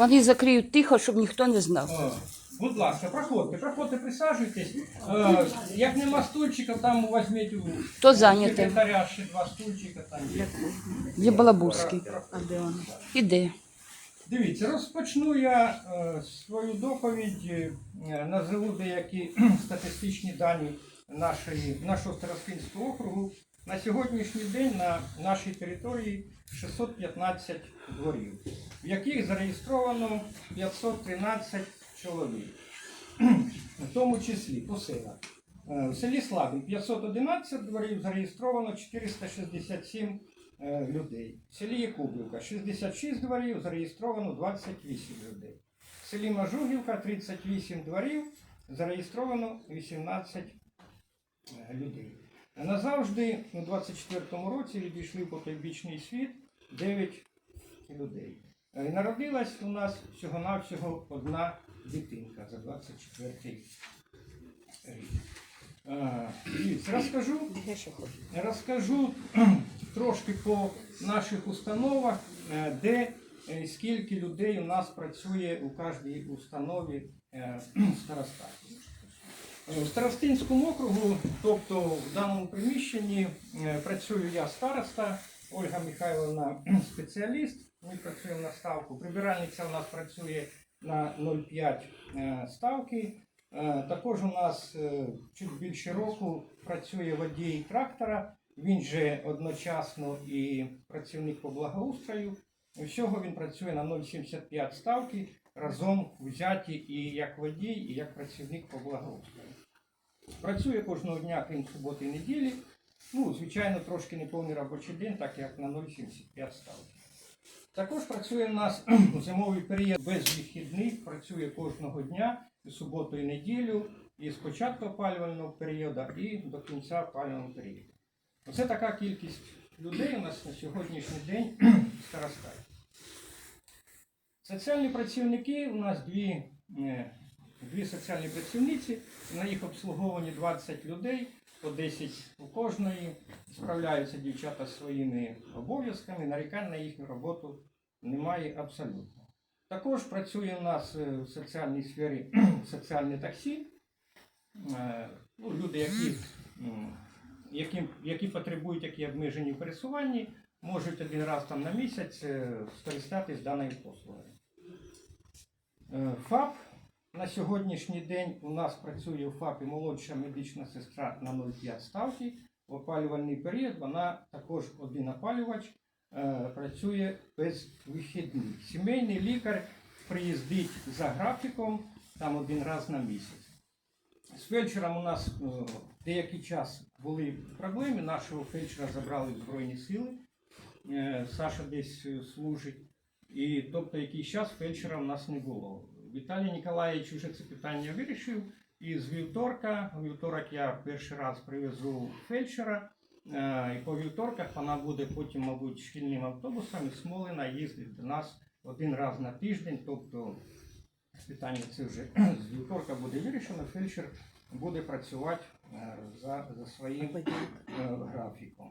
Вони закриють тихо, щоб ніхто не знав. О, Будь ласка, проходьте, проходьте, присаджуйтесь. Е, Як нема стульчиків, там візьміть у То зайняте. секретаря ще два стульчика. Там є. Є Балабурський. А де вона? Іде. Дивіться, розпочну я е, свою доповідь, е, назову деякі статистичні дані нашої, нашого Старостинського округу. На сьогоднішній день на нашій території 615 дворів, в яких зареєстровано 513 чоловік, в тому числі по селах. Е, В селі Славін 511 дворів зареєстровано 467 е, людей. В селі Якубівка 66 дворів, зареєстровано 28 людей. В селі Мажугівка 38 дворів, зареєстровано 18 е, людей. Назавжди у 24-му році відійшли по той бічний світ 9 людей. Е, і Народилась у нас всього-навсього одна дитинка за 24 рік. Е, розкажу. Розкажу трошки по наших установах, е, де скільки людей у нас працює у кожній установі старостаті. Е, В Старостинському округу, тобто в даному приміщенні, е, працюю я староста, Ольга Михайловна спеціаліст. Ми працюємо на ставку. Прибиральниця у нас працює на 0,5 е, ставки. Також у нас чуть більше року працює водій трактора. Він же одночасно і працівник по благоустрою. Всього він працює на 0,75 ставки разом взяті і як водій, і як працівник по благоустрою. Працює кожного дня, крім суботи і неділі. Ну, звичайно, трошки неповний робочий день, так як на 0,75 ставки. Також працює в нас зимовий період без вихідних, працює кожного дня, і суботу і неділю, і з початку опалювального періоду, і до кінця опалювального періоду. Оце така кількість людей у нас на сьогоднішній день старостаті. Соціальні працівники у нас дві, е, дві соціальні працівниці, на їх обслуговуванні 20 людей, по 10 у кожної. Справляються дівчата своїми обов'язками, нарікань на їхню роботу немає абсолютно. Також працює у нас е, в соціальній сфері соціальне таксі. Е, Ну, люди, які, які, які потребують які обмежені в пересуванні, можуть один раз там на місяць е, скористатись даною послугою. ФАП на сьогоднішній день у нас працює у ФАПі молодша медична сестра на 0,5 ставки. В опалювальний період вона також один опалювач е, працює без вихідних. Сімейний лікар приїздить за графіком там один раз на місяць. З фельдшером у нас е, деякий час були проблеми. Нашого фельдшера забрали в Збройні сили. Е, Саша десь служить. І тобто якийсь час фельдшера в нас не було. Віталій Ніколаєвич вже це питання вирішив. І з вівторка, у вівторок я перший раз привезу фельдшера. Е, І по вівторках вона буде потім, мабуть, шкільним автобусом із Смолина їздити до нас один раз на тиждень. Тобто питання це вже з вівторка буде вирішено. Фельдшер буде працювати е, за, за своїм е, графіком.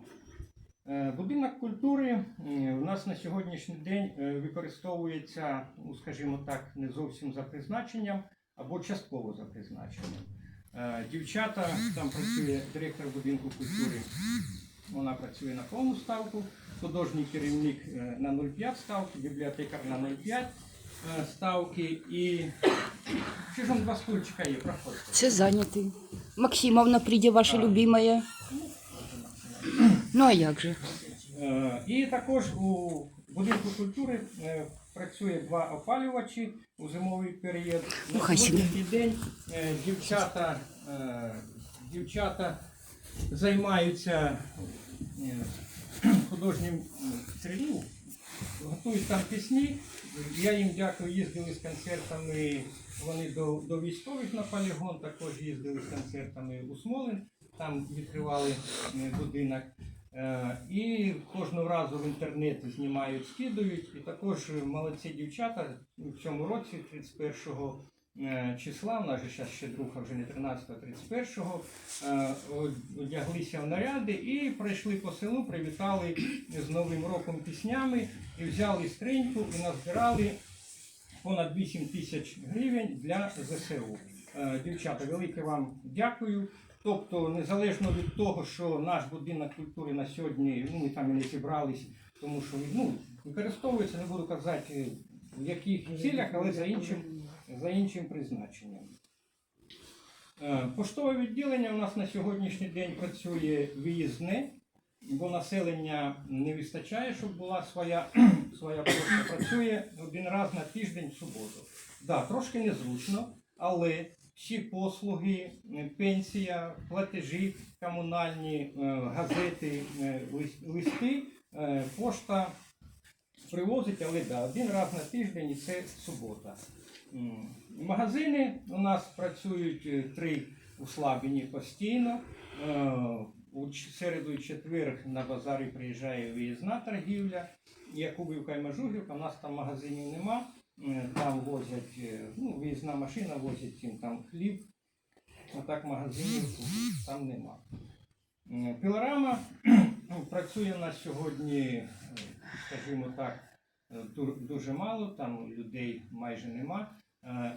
Е, Будинок культури е, у нас на сьогоднішній день е, використовується, ну, скажімо так, не зовсім за призначенням або частково за призначенням. Е, Дівчата, там працює директор будинку культури, вона працює на повну ставку, художній керівник е, на 0,5 ставки, бібліотекар на 0,5 е, ставки і ще ж он два стульчика є, проходьте. Це зайнятий. Максимовна прийде, ваша любимая. Ну а як же? Е, І також у будинку культури е, працює два опалювачі у зимовий період. Ну, На хай сьогоднішній день е, дівчата, е, дівчата займаються е, художнім ну, готують там пісні. Я їм дякую, їздили з концертами. Вони до, до військових на полігон також їздили з концертами у Смолин, там відкривали е, будинок. Е, І кожного разу в інтернет знімають, скидують. І також молодці дівчата в цьому році, 31 е, числа, нас же зараз ще друга, вже не 13, а 31, е, одяглися в наряди і пройшли по селу, привітали з Новим роком піснями і взяли стриньку і назбирали понад 8 тисяч гривень для ЗСУ. Е, Дівчата, велике вам дякую. Тобто, незалежно від того, що наш будинок культури на сьогодні, ну ми там і не зібрались, тому що ну, використовується, не буду казати в яких цілях, але за іншим, за іншим призначенням. Е, Поштове відділення у нас на сьогоднішній день працює виїзне, бо населення не вистачає, щоб була своя, своя пошта. Працює один раз на тиждень в суботу. Да, трошки незручно, але всі послуги, е, пенсія, платежі комунальні, е, газети, е, листи, пошта привозить, але да, один раз на тиждень і це субота. Магазини у нас працюють три у Слабіні постійно. У середу і четвер на базарі приїжджає виїзна торгівля. Якубівка і Мажугівка, у нас там магазинів нема. Е, Там возять, е, ну, виїзна машина возить їм там хліб, а так магазинів там нема. Е, Пілорама ну, працює у нас сьогодні, скажімо так, дуже мало, там людей майже нема.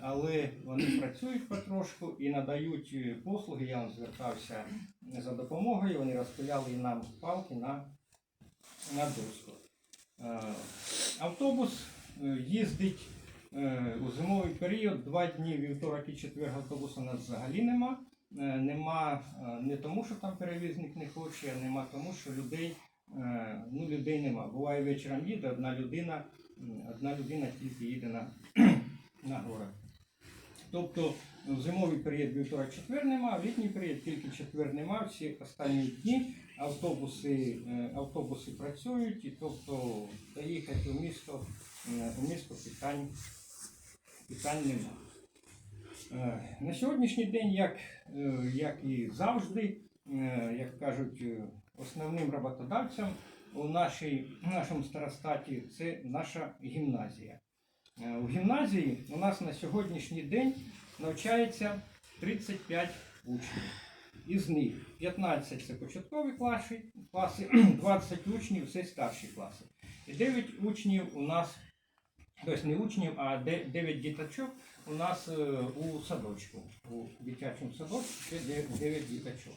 Але вони працюють потрошку і надають послуги. Я вам звертався за допомогою. Вони розпиляли нам палки на, на доску. Автобус їздить е, у зимовий період, два дні, вівторок і четвер автобуса у нас взагалі нема. Е, Нема е, не тому, що там перевізник не хоче, а нема тому, що людей, е, ну, людей нема. Буває вечором їде одна людина, одна людина тільки їде на, на город. Тобто в зимовий період вівторок четвер нема, в літній період тільки четвер нема, всі останні дні автобуси, е, автобуси працюють, і тобто доїхати у місто, е, у місто питань, питань нема. Е, На сьогоднішній день, як, е, як і завжди, е, як кажуть, е, основним роботодавцем у нашій, нашому старостаті це наша гімназія. Е, У гімназії у нас на сьогоднішній день навчається 35 учнів. Із них 15 це початкові класи, класи 20 учнів це старші класи. І 9 учнів у нас, тобто не учнів, а 9 діточок у нас е, у садочку. У дитячому садочку ще 9 діточок.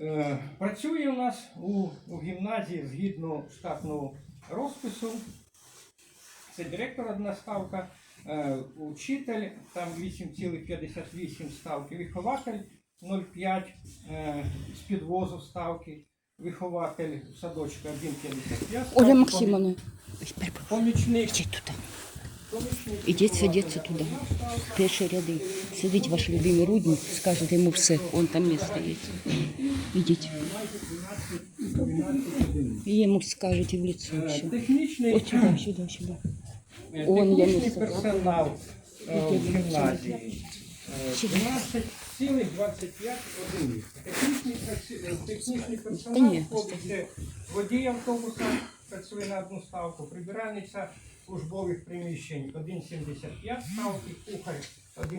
Е, Працює у нас у, у гімназії згідно штатного розпису. Це директор одна ставка, е, учитель там 8,58 ставки, вихователь 0,5 е, з підвозу ставки, вихователь садочка 1,55 ставки, Оля Максимовна, помічник, ідіть туди. помічник Ідіть, вихователя сидіться туди. одна ставка, Перші ряди. Сидить ваш любимий рудник, скажете йому все, он там місце є. Ідіть. майже 12, 12 одиниць. І йому скажете в лицо Е, все. Технічний, От сюди, сюди, сюди. е, Он я технічний не персонал е, в Ідіть, гімназії. е, Сюди. 12,25 одиниць. Технічний, перс- е, технічний персонал ні. входить водій автобуса, працює на одну ставку, прибиральниця службових приміщень 1,75 ставки, кухар